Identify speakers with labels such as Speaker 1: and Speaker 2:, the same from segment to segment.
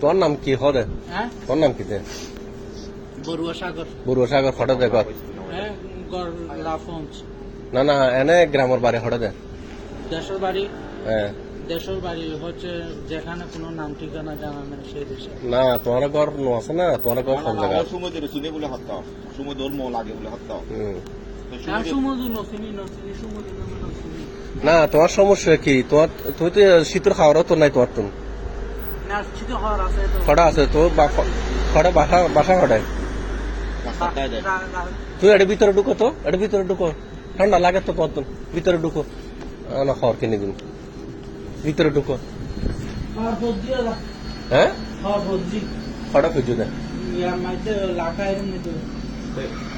Speaker 1: তোর নাম কি? হরে।
Speaker 2: হ্যাঁ?
Speaker 1: তোর নাম কি দে
Speaker 2: বড়ুয়া সাগর।
Speaker 1: বুড়ো সাগর হঠাৎ দেখ।
Speaker 2: হ্যাঁ
Speaker 1: না না এনে গ্রামের বাড়ি হঠাৎ দে
Speaker 2: দেশের বাড়ি?
Speaker 1: হ্যাঁ।
Speaker 2: দেশের বাড়ি হচ্ছে যেখানে কোনো নাম ঠিকানা জানা নেই সেই দেশে।
Speaker 1: না তোমার ঘর নো আছে না? তোমার ঘর সব জায়গা
Speaker 3: সমুদ্রে শুনে বলে হত্যা সমুদ্র ম লাগে বলে হত্যা
Speaker 1: না তোমার সমস্যা কি? তোমার তুমি তো শীতের খাওয়ারও তো নাই তোমার তুমি
Speaker 2: না আছে তো।
Speaker 1: খড়া আছে তো খড়া বাসা বাসা খড়ায়। তুই এর ভিতরে ঢুকো তো এর ভিতরে ঢুকো। ঠান্ডা লাগে তো কত ভিতরে ঢুকো। না খাওয়ার কিনে দিন। ভিতরে ঢুকো।
Speaker 2: খাওয়ার
Speaker 1: হ্যাঁ?
Speaker 2: খাওয়ার
Speaker 1: খড়া খুঁজো না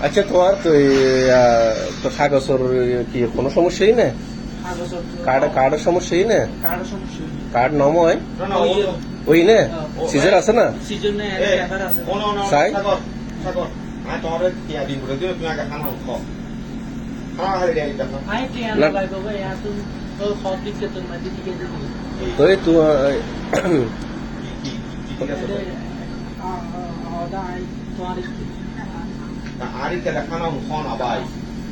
Speaker 1: আচ্ছা তোমার তো তো কাগজের কি কোনো সমস্যাই না কার্ড কার্ডের সমস্যাই না
Speaker 2: কার্ড
Speaker 1: নময়
Speaker 2: ওই
Speaker 1: না
Speaker 2: সিজনে আছে
Speaker 3: না
Speaker 1: সাই?
Speaker 3: তুমি
Speaker 2: তো খাওয়া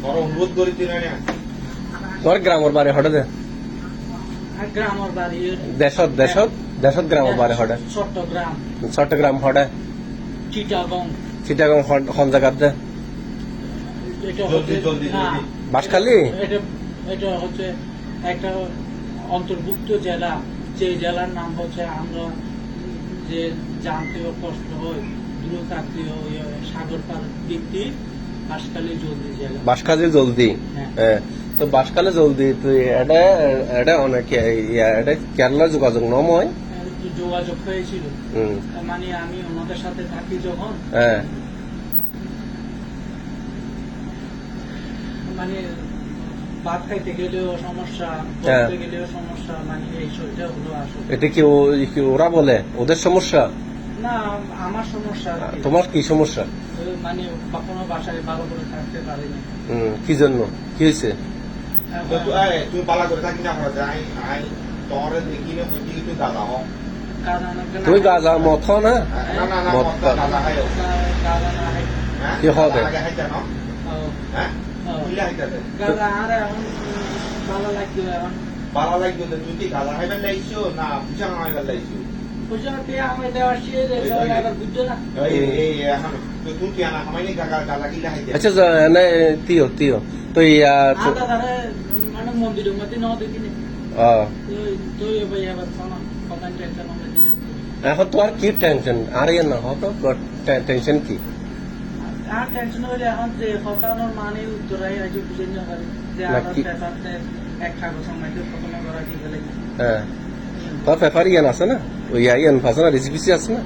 Speaker 3: তোর অনুরোধ করি তুই না
Speaker 1: তোমার গ্রামের বাড়ি হঠাৎ
Speaker 2: গ্রামের বাড়ি
Speaker 1: দেশত দেশত? দেশত গ্রামের বাড়ি হঠাৎ?
Speaker 2: চট্টগ্রাম।
Speaker 1: চট্টগ্রাম হঠাৎ?
Speaker 2: চিটাগং।
Speaker 1: চিটাগং হন
Speaker 2: এটা হচ্ছে একটা অন্তর্ভুক্ত জেলা। যে জেলার নাম হচ্ছে আমরা যে জানতেও কষ্ট হয়। দূরকাত্মীয় সাগর পার ব্যক্তি হাসখালি জলদি হ্যাঁ।
Speaker 1: হ্যাঁ তো বাঁশখালী জলদি তো এটা এটা অনেক এটা কেরালা যোগাযোগ নময়
Speaker 2: যোগাযোগ হয়েছিল। মানে আমি ওনাদের সাথে থাকি যখন।
Speaker 1: হ্যাঁ
Speaker 2: মানে ভাত খাইতে গেলেও সমস্যা
Speaker 1: হ্যাঁ।
Speaker 2: বসতে গেলেও সমস্যা মানে এই সবটা হলো আসলে।
Speaker 1: এটা কি ওরা বলে? ওদের সমস্যা?
Speaker 2: না আমার সমস্যা।
Speaker 1: তোমার কি সমস্যা?
Speaker 2: মানে কোনো বাসায় ভালো করে থাকতে পারিনি
Speaker 1: হুম কি জন্য? কি হয়েছে?
Speaker 3: তো তুই এই পালা করে থাকি না করে আই আই তোর দেখি না কই তুই দাদা হ
Speaker 2: কারণ
Speaker 1: তুই গাজা মত না?
Speaker 3: না না না
Speaker 1: মদ
Speaker 3: মত
Speaker 2: হয়।
Speaker 3: হ্যাঁ
Speaker 1: কি হবে?
Speaker 3: হ্যাঁ পালা লাগবে তুই কি হাইবেন লাইছো? না বুঝা হাইবেন লাইছো? তুই
Speaker 1: আচ্ছা তিও তিও তো তো-
Speaker 2: আদা ধারে মন্দিরের মধ্যে ন দেখিনি।
Speaker 1: আহ,
Speaker 2: তো ভাই আবার শোনো কথা টেনশন হবে দিয়ে
Speaker 1: এখন তো আর কি টেনশন আর ইয়ে না হতো টেনশন কি?
Speaker 2: আর টেনশন হইলে এখন যে হতানোর মানে উত্তরাই আজ বুঝে নিতে পারি যে আমার পেপারতে এক কাগজ আমাকে প্রথম করা দিয়ে গেলে
Speaker 1: হ্যাঁ। আছে না? ওই ইয়া ইয়ান আছে না আছে না।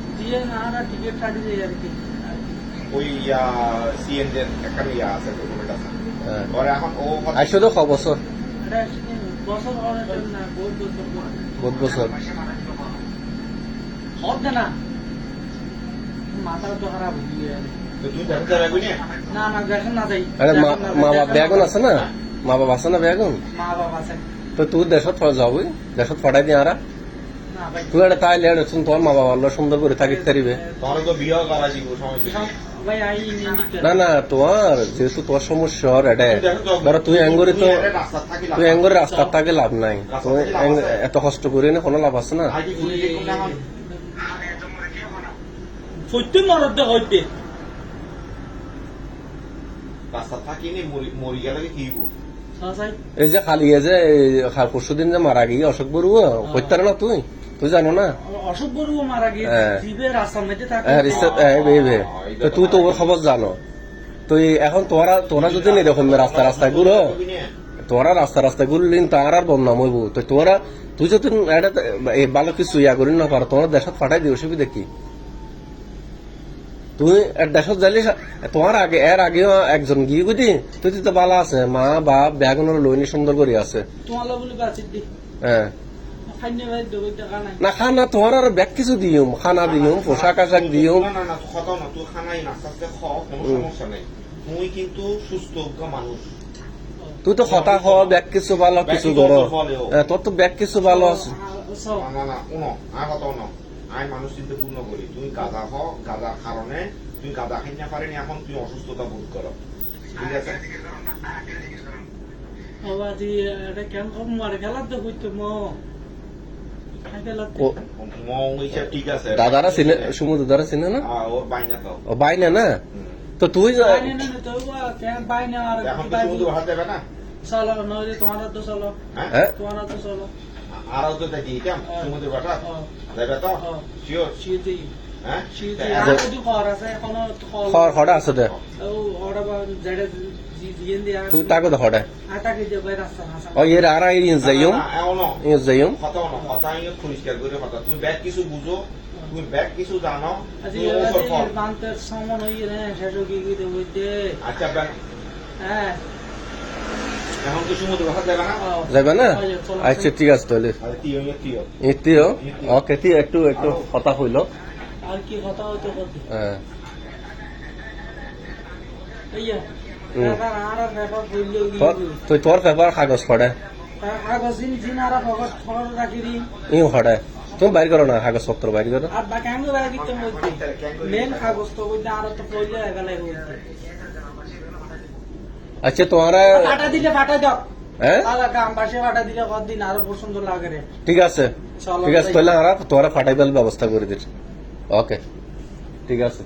Speaker 3: ওই ইয়া একটা ইয়া আছে ডকুমেন্ট আছে।
Speaker 1: হ্যাঁ।
Speaker 3: ওর এখন ও
Speaker 1: আইসো তো বছর?
Speaker 2: এটা বছর হওয়ার জন্য না বহুত বছর পর।
Speaker 1: বহুত বছর।
Speaker 2: হবে না। মাথাটা তো খারাপ হয়ে গেছে।
Speaker 3: তো তুই দেখতে যাবে না?
Speaker 2: না না দেখেন না যাই
Speaker 1: আরে মা মা বাপ বেগুন আছে না? মা বাপ আছে না বেগুন
Speaker 2: মা বাবা আছে।
Speaker 1: তো তুই দেশত যাবি? দেশত ফটাই দিয়ে আরা।
Speaker 2: ভাই
Speaker 1: তুই এটা শুন তোর মা বাবা আল্লাহ সুন্দর করে থাকিতে পারিবে না না তোমার যেহেতু তোর সমস্যা আর এটা ধরো তুই অ্যাঙ্গরে তো তুই অ্যাঙ্গরে রাস্তার থাকে লাভ নাই অ্যাঙ্গ- এত কষ্ট করে না কোনো লাভ আছে না
Speaker 3: আগে পুলিশ দেখুন এখন
Speaker 2: সত্যি মরদ হইতে
Speaker 3: রাস্তা থাকি নি মরি- মরি গেলে কি
Speaker 1: এই যে খালি এই যে পরশু দিন যে মারা গিয়ে অশোক বড়ুয়া হইতার না তুই তুই জানো না? হ্যাঁ। হ্যাঁ, হ্যাঁ, তুই তো ওর খবর জানো। তুই এখন তোরা তোরা যদি নেই এরকম রাস্তা রাস্তায় ঘুরো। তোরা রাস্তা রাস্তায় ঘুরলিন তার আর বদনাম হইব তো তোরা তুই যদি এটা ভালো কিছু ইয়া করি না পারো তোমার দেশত ফাটাই দিও অসুবিধা কি? তুই দেশত যাইলি তোমার আগে এর আগেও একজন গিয়ে বুঝি তুই তো ভালো আছে। মা বাপ ব্যাগুনের লইনি সুন্দর করে আছে। হ্যাঁ। না খানা তোমার আর ব্যাগ কিছু দিও খানা দিও পোশাক আশাক দিও।
Speaker 3: না না না কত না তুই খানাই নাস্তা আস্তে খ কোনো সমস্যা নেই। তুই কিন্তু সুস্থ মানুষ।
Speaker 1: তুই তো হতা হওয়া ব্যাগ কিছু ভালো কিছু। হ্যাঁ, তোর তো ব্যাগ কিছু ভালো আছে।
Speaker 3: না না না উনো আর কথা উনো আমি মানুষ চিন্তা পূর্ণ করি তুই গাঁদা হ গাঁদার কারণে তুই গাঁদা খাই না এখন তুই অসুস্থতা বোধ করো ঠিক আছে?
Speaker 2: বাবা দি এটা কেন কম মারে খেলার তো হইতো মো খেলার তো
Speaker 1: ও-
Speaker 3: মং হিসাব ঠিক আছে
Speaker 1: দাদারা চিনে সমুদ্র দ্বারা চিনে না? ও বাইনা না তো তুই যা-
Speaker 2: বাইনে না তো বা কেন বাইনে আর
Speaker 3: এখন তো সমুদ্র হাত দেবে না?
Speaker 2: চলো নইলে তোমার তো চলো।
Speaker 3: হ্যাঁ?
Speaker 1: হ্যাঁ?
Speaker 2: হ্যাঁ।
Speaker 3: হ্যাঁ।
Speaker 1: খড় আছে দে।
Speaker 2: না
Speaker 1: যাইম
Speaker 3: না, না, এখনও
Speaker 1: ইন যাইম
Speaker 3: কথা না কথা পরিষ্কার করে কথা তুমি ব্যাগ কিছু বুঝো তুমি ব্যাগ কিছু জানো
Speaker 2: আজ
Speaker 3: তুমি ওপর কর।
Speaker 2: বান্তের সমান রে শেষ কি কি দেব হইতে
Speaker 3: আচ্ছা ব্যাগ
Speaker 2: হ্যাঁ
Speaker 3: এখন তো সমুদ্র না
Speaker 1: যাবে না
Speaker 2: আচ্ছা,
Speaker 1: ঠিক আছে তাহলে
Speaker 3: তিও তিও
Speaker 1: ওকে একটু একটু কথা হইল
Speaker 2: আর কি কথা হইতে
Speaker 1: হ্যাঁ তুই তোর পেপার কাগজ ফড়ে ইউ ফড়ে তুমি বাইর করো না কাগজ পত্র বাইর করো
Speaker 2: মেন
Speaker 1: আচ্ছা তোমারা
Speaker 2: দিলে ফাটা দাও
Speaker 1: হ্যাঁ
Speaker 2: আলা গ্রাম পাশে ফাটা দিলে কত দিন আরও বহু সুন্দর লাগে রে
Speaker 1: ঠিক আছে। ঠিক আছে তাহলে আমরা তোরা ফাটাইবার ব্যবস্থা করে দিচ্ছি ওকে ঠিক আছে